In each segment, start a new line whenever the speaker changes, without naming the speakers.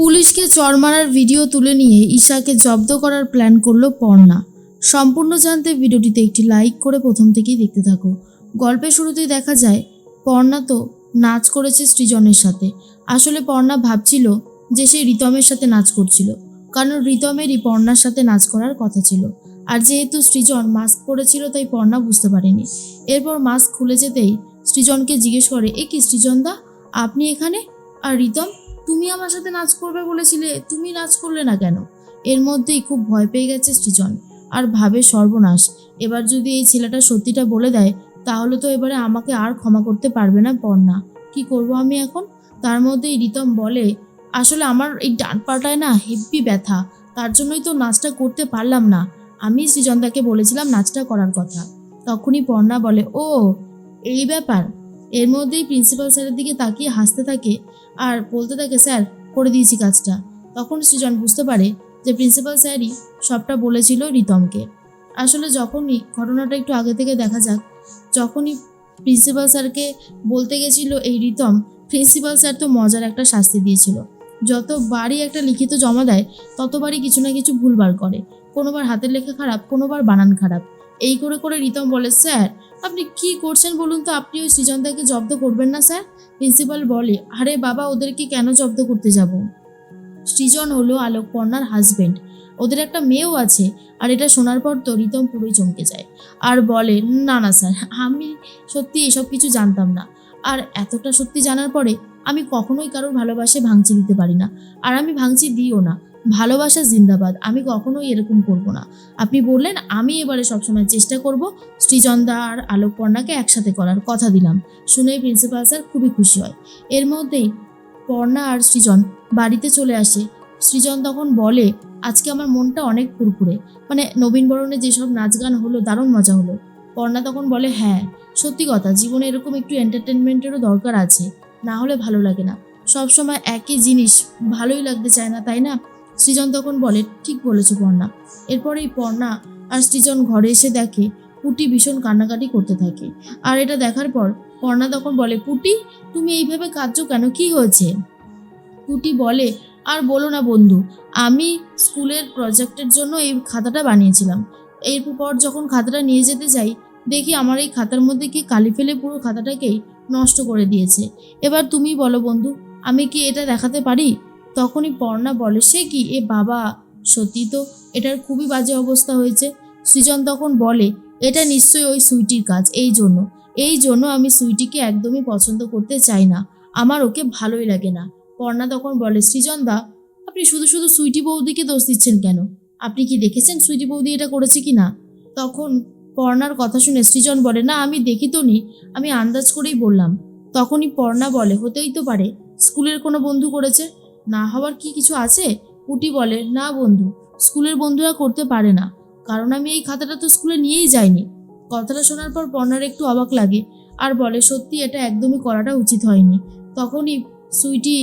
পুলিশকে চর মারার ভিডিও তুলে নিয়ে ঈশাকে জব্দ করার প্ল্যান করল পর্ণা। সম্পূর্ণ জানতে ভিডিওটিতে একটি লাইক করে প্রথম থেকেই দেখতে থাকো। গল্পের শুরুতেই দেখা যায়, পর্ণা তো নাচ করেছে সৃজনের সাথে। আসলে পর্ণা ভাবছিল যে সে রিতমের সাথে নাচ করছিল, কারণ রিতমেরই পর্ণার সাথে নাচ করার কথা ছিল। আর যেহেতু সৃজন মাস্ক পরেছিল, তাই পর্ণা বুঝতে পারেনি। এরপর মাস্ক খুলে যেতেই সৃজনকে জিজ্ঞেস করে, এ কি সৃজনদা আপনি এখানে? আর রিতম? তুমি আমার সাথে নাচ করবে বলেছিলে, তুমি নাচ করলে না কেন? এর মধ্যেই খুব ভয় পেয়ে গেছে সৃজন। আর ভাবে সর্বনাশ, এবার যদি এই ছেলেটা সত্যিটা বলে দেয়, তাহলে তো এবারে আমাকে আর ক্ষমা করতে পারবে না পর্ণা। কি করব আমি এখন? তার মধ্যেই রিতম বলে, আসলে আমার এই ডান পাটায় না হেব্বি ব্যথা, তার জন্যই তো নাচটা করতে পারলাম না। আমি সৃজনদাকে বলেছিলাম নাচটা করার কথা। তখনই পর্ণা বলে, ও, এই ব্যাপার? এর মধ্যেই প্রিন্সিপাল স্যারের দিকে তাকিয়ে হাসতে থাকে আর বলতে থাকে, স্যার, করে দিয়েছি কাজটা। তখন সৃজন বুঝতে পারে যে প্রিন্সিপাল স্যারই সবটা বলেছিল রিতমকে। আসলে যখনই ঘটনাটা একটু আগে থেকে দেখা যাক, যখনই প্রিন্সিপাল স্যারকে বলতে গেছিল এই রিতম প্রিন্সিপাল স্যার তো মজার একটা শাস্তি দিয়েছিল। যতবারই একটা লিখিত জমা দেয়, ততবারই কিছু না কিছু ভুলবার করে। কোনোবার হাতের লেখা খারাপ, কোনোবার বানান খারাপ। এই করে করে রিতম বলে, স্যার আপনি কি করছেন বলুন তো? আপনি ওই সৃজনদাকে জব্দ করবেন না, স্যার? প্রিন্সিপাল বলে, আরে বাবা ওদেরকে কেন জব্দ করতে যাব? সৃজন হলো আলোকপর্ণার হাজবেন্ড ওদের একটা মেয়েও আছে, আর এটা শোনার পর তো রিতম পুরোই চমকে যায়। আর বলে, না না, স্যার, আমি সত্যি এসব কিছু জানতাম না। আর এতটা সত্যি জানার পরে আমি কখনোই কারোর ভালোবাসে ভাঙচি দিতে পারি না। আর আমি ভাঙচি দিও না। ভালোবাসা জিন্দাবাদ। আমি কখনোই এরকম করব না। আপনি বললেন, আমি এবারে সবসময় চেষ্টা করব সৃজনদা আর আলোকপর্ণাকে একসাথে করার কথা দিলাম। শুনেই প্রিন্সিপাল স্যার খুবই খুশি হয়। এর মধ্যেই পর্ণা আর সৃজন বাড়িতে চলে আসে। সৃজন তখন বলে, আজকে আমার মনটা অনেক ফুরফুরে মানে নবীনবরণে যেসব নাচ গান হলো, দারুণ মজা হলো। পর্ণা তখন বলে হ্যাঁ সত্যি কথা। জীবনে এরকম একটু এন্টারটেনমেন্টেরও দরকার আছে। না হলে ভালো লাগে না। সব সময় একই জিনিস ভালোই লাগতে চায় না, তাই না? সৃজন তখন বলে, ঠিক বলেছ, পর্ণা। এরপরেই পর্ণা আর সৃজন ঘরে এসে দেখে, পুটি ভীষণ কান্নাকাটি করতে থাকে। আর এটা দেখার পর পর্ণা তখন বলে, পুটি, তুমি এইভাবে কাঁদছো কেন? কি হয়েছে? পুটি বলে, আর বলো না বন্ধু, আমি স্কুলের প্রজেক্টের জন্য এই খাতাটা বানিয়েছিলাম। এরপর যখন খাতাটা নিয়ে যেতে যাই দেখি আমার এই খাতার মধ্যে কি কালি ফেলে পুরো খাতাটাকেই নষ্ট করে দিয়েছে। এবার তুমি বলো বন্ধু, আমি কি এটা দেখাতে পারি? তখনই পর্ণা বলে, সে কি? এ বাবা সত্যি তো এটার খুবই বাজে অবস্থা হয়েছে। সৃজন তখন বলে, এটা নিশ্চয়ই ওই সুইটির কাজ, এই জন্য। এই জন্য আমি সুইটিকে একদমই পছন্দ করতে চাই না। আমার ওকে ভালোই লাগে না। পর্ণা তখন বলে, সৃজন দা, আপনি শুধু শুধু সুইটি বৌদিকে দোষ দিচ্ছেন কেন? আপনি কি দেখেছেন সুইটি বৌদি এটা করেছে কি না তখন পর্ণার কথা শুনে সৃজন বলে, না, আমি দেখি তো নি। আমি আন্দাজ করেই বললাম, তখনই পর্ণা বলে, হতেই তো পারে। স্কুলের কোনো বন্ধু করেছে? না হওয়ার কি কিছু আছে? পুটি বলে, না বন্ধু, স্কুলের বন্ধুরা করতে পারে না। কারণ আমি এই খাতাটা তো স্কুলে নিয়েই যাইনি। কথাটা শোনার পর পর্ণার একটু অবাক লাগে, আর বলে, সত্যি, এটা একদমই করাটা উচিত হয়নি। তখনই সুইটি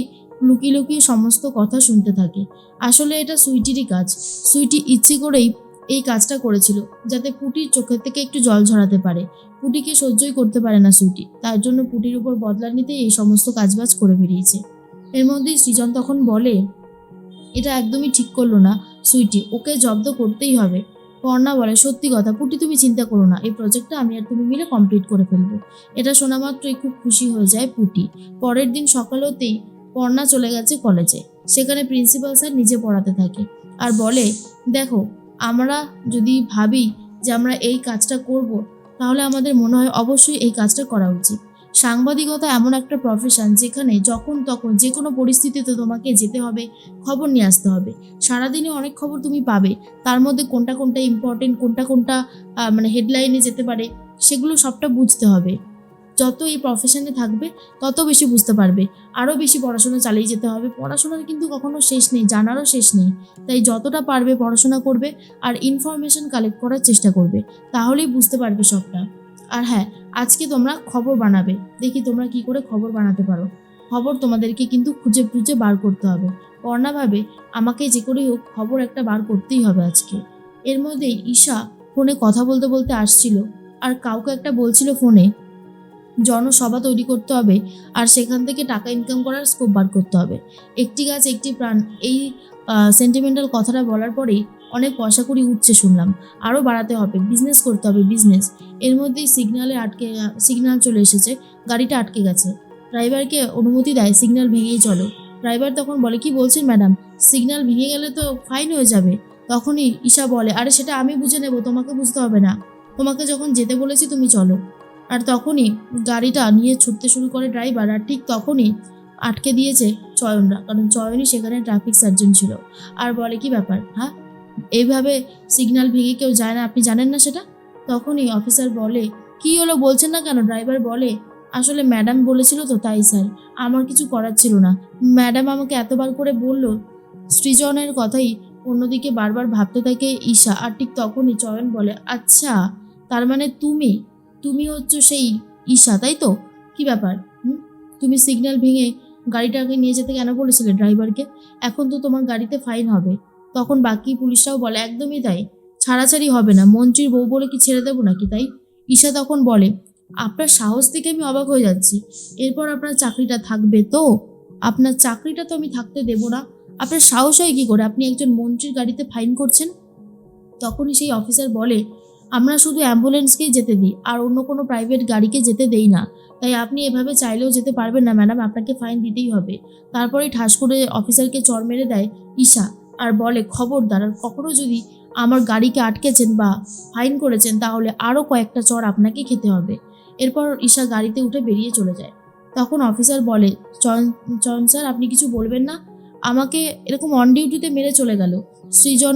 লুকিয়ে লুকিয়ে সমস্ত কথা শুনতে থাকে। আসলে এটা সুইটিরই কাজ। সুইটি ইচ্ছে করেই এই কাজটা করেছিল যাতে পুটির চোখের থেকে একটু জল ঝরাতে পারে। পুটিকে সহ্যই করতে পারে না সুইটি। তার জন্য পুটির উপর বদলা নিতে এই সমস্ত কাজবাজ করে বেরিয়েছে। এর মধ্যেই সৃজন তখন বলে, এটা একদমই ঠিক করল না সুইটি, ওকে জব্দ করতেই হবে। পর্ণা বলে, সত্যি কথা, পুটি তুমি চিন্তা করো না, এই প্রজেক্টটা আমি আর তুমি মিলে কমপ্লিট করে ফেলব। এটা শোনা মাত্রই খুব খুশি হয়ে যায় পুটি। পরের দিন সকাল হতেই পর্ণা চলে গেছে কলেজে সেখানে প্রিন্সিপাল স্যার নিজে পড়াতে থাকে। আর বলে, দেখো আমরা যদি ভাবি যে আমরা এই কাজটা করব, তাহলে আমাদের মনে হয় অবশ্যই এই কাজটা করা উচিত। সাংবাদিকতা এমন একটা প্রফেশন যেখানে যখন তখন যে কোনো পরিস্থিতিতে তোমাকে যেতে হবে, খবর নিয়ে আসতে হবে। সারাদিনে অনেক খবর তুমি পাবে, তার মধ্যে কোনটা কোনটা ইম্পর্টেন্ট কোনটা কোনটা মানে হেডলাইনে যেতে পারে, সেগুলো সবটা বুঝতে হবে। যত এই প্রফেশনে থাকবে, তত বেশি বুঝতে পারবে। আরও বেশি পড়াশোনা চালিয়ে যেতে হবে। পড়াশোনার কিন্তু কখনো শেষ নেই, জানারও শেষ নেই। তাই যতটা পারবে পড়াশোনা করবে আর ইনফরমেশন কালেক্ট করার চেষ্টা করবে। তাহলেই বুঝতে পারবে সবটা। আর হ্যাঁ আজকে তোমরা খবর বানাবে। দেখি তোমরা কি করে খবর বানাতে পারো। খবর তোমাদেরকে কিন্তু খুঁজে খুঁজে বার করতে হবে। পর্ণা ভাবে আমাকে যে করেই হোক, খবর একটা বার করতেই হবে আজকে। এর মধ্যেই ঈশা ফোনে কথা বলতে বলতে আসছিল। আর কাউকে একটা বলছিল ফোনে জনসভা তৈরি করতে হবে আর সেখান থেকে টাকা ইনকাম করার স্কোপ বার করতে হবে। একটি গাছ, একটি প্রাণ, এই সেন্টিমেন্টাল কথাটা বলার পরেই অনেক পয়সা করি উঠছে শুনলাম। আরও বাড়াতে হবে বিজনেস করতে হবে বিজনেস এর মধ্যেই সিগনালে আটকে সিগন্যাল চলে এসেছে, গাড়িটা আটকে গেছে। ড্রাইভারকে অনুমতি দেয় সিগন্যাল ভেঙেই চলো। ড্রাইভার তখন বলে, কি বলছেন ম্যাডাম সিগন্যাল ভেঙে গেলে তো ফাইন হয়ে যাবে। তখনই ঈশা বলে, আরে সেটা আমি বুঝে নেব, তোমাকে বুঝতে হবে না। তোমাকে যখন যেতে বলেছি তুমি চলো। আর তখনই গাড়িটা নিয়ে ছুটতে শুরু করে ড্রাইভার আর ঠিক তখনই আটকে দিয়েছে চয়নরা। কারণ চয়নই সেখানে ট্রাফিক সার্জন ছিল। আর বলে, কি ব্যাপার? হ্যাঁ? এইভাবে সিগন্যাল ভেঙে কেউ যায় না? আপনি জানেন না সেটা? তখনই অফিসার বলে, কি হলো? বলছেন না কেন? ড্রাইভার বলে, আসলে ম্যাডাম বলেছিল তো তাই, স্যার। আমার কিছু করার ছিল না। ম্যাডাম আমাকে এতবার করে বলল, সৃজনের কথাই অন্যদিকে বারবার ভাবতে থাকে ঈশা। আর ঠিক তখনই চয়ন বলে আচ্ছা তার মানে তুমি তুমি হচ্ছে সেই ঈশা, তাই তো? কি ব্যাপার? হুম? তুমি সিগন্যাল ভেঙে গাড়িটাকে নিয়ে যেতে কেন বলেছিলে ড্রাইভারকে এখন তো তোমার গাড়িতে ফাইন হবে। তখন বাকি পুলিশরাও বলে, একদমই তাই। ছাড়াছাড়ি হবে না। মন্ত্রীর বউ বলে কি ছেড়ে দেবো নাকি তাই? ঈশা তখন বলে, আপনার সাহস থেকে আমি অবাক হয়ে যাচ্ছি। এরপর আপনার চাকরিটা থাকবে তো? আপনার চাকরিটা তো আমি থাকতে দেব না। আপনার সাহস হয় কী করে? আপনি একজন মন্ত্রীর গাড়িতে ফাইন করছেন? তখনই সেই অফিসার বলে আমরা শুধু অ্যাম্বুলেন্সকেই যেতে দিই, আর অন্য কোনো প্রাইভেট গাড়িকে যেতে দেই না। তাই আপনি এভাবে চাইলেও যেতে পারবেন না, ম্যাডাম। আপনাকে ফাইন দিতেই হবে। তারপরেই ঠাস করে অফিসারকে চর মেরে দেয় ঈশা আর বলে, খবরদার, আর কখনো যদি আমার গাড়িকে আটকেছেন বা ফাইন করেছেন, তাহলে আরও কয়েকটা চর আপনাকে খেতে হবে। এরপর ঈশা গাড়িতে উঠে বেরিয়ে চলে যায়। তখন অফিসার বলে চয়ন স্যার, আপনি কিছু বলবেন না? আমাকে এরকম অন ডিউটিতে মেরে চলে গেল। সৃজন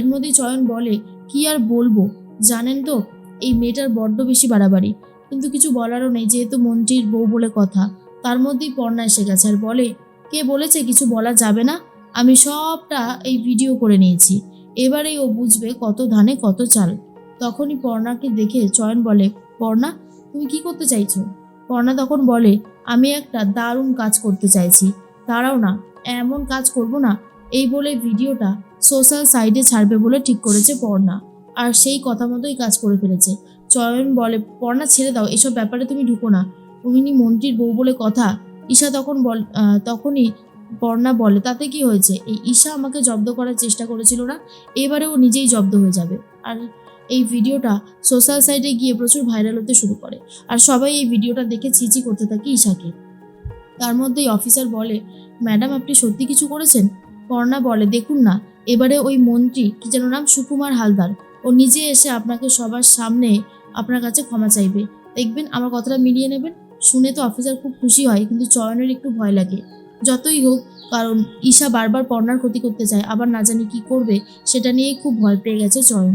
এর মধ্যেই চয়ন বলে, কি আর বলব? জানেন তো, এই মেয়েটার বড্ড বেশি বাড়াবাড়ি। কিন্তু কিছু বলারও নেই, যেহেতু মন্ত্রীর বউ বলে কথা। তার মধ্যেই পর্ণা এসে গেছে আর বলে, কে বলেছে কিছু বলা যাবে না? আমি সবটা এই ভিডিও করে নিয়েছি। এবারেই ও বুঝবে কত ধানে কত চাল। তখনই পর্ণাকে দেখে চয়ন বলে, পর্ণা, তুমি কি করতে চাইছো? পর্ণা তখন বলে, আমি একটা দারুণ কাজ করতে চাইছি। দাঁড়াও না, এমন কাজ করব না। এই বলে ভিডিওটা সোশ্যাল সাইডে ছাড়বে বলে ঠিক করেছে পর্ণা। আর সেই কথা মতোই কাজ করে ফেলেছে। চয়ন বলে পর্ণা ছেড়ে দাও, এসব ব্যাপারে তুমি ঢুকো না। তুমি মন্ত্রীর বউ বলে, কথা। ঈশা তখন বল তখনই পর্ণা বলে, তাতে কি হয়েছে? এই ঈশা আমাকে জব্দ করার চেষ্টা করেছিল না? এবারে ও নিজেই জব্দ হয়ে যাবে। আর এই ভিডিওটা সোশ্যাল সাইটে গিয়ে প্রচুর ভাইরাল হতে শুরু করে। আর সবাই এই ভিডিওটা দেখে ছিচি করতে থাকে ঈশাকে। তার মধ্যেই অফিসার বলে, ম্যাডাম, আপনি সত্যি কিছু করেছেন? পর্ণা বলে, দেখুন না, এবারে ওই মন্ত্রী, কি যেন নাম, সুকুমার হালদার। ও নিজে এসে আপনাকে সবার সামনে আপনার কাছে ক্ষমা চাইবে। দেখবেন আমার কথাটা মিলিয়ে নেবেন, শুনে তো অফিসার খুব খুশি হয়, কিন্তু চয়নের একটু ভয় লাগে। যতই হোক, কারণ ঈশা বারবার পর্নার ক্ষতি করতে চায়, আবার না জানি কী করবে, সেটা নিয়েই খুব ভয় পেয়ে গেছে চয়ন।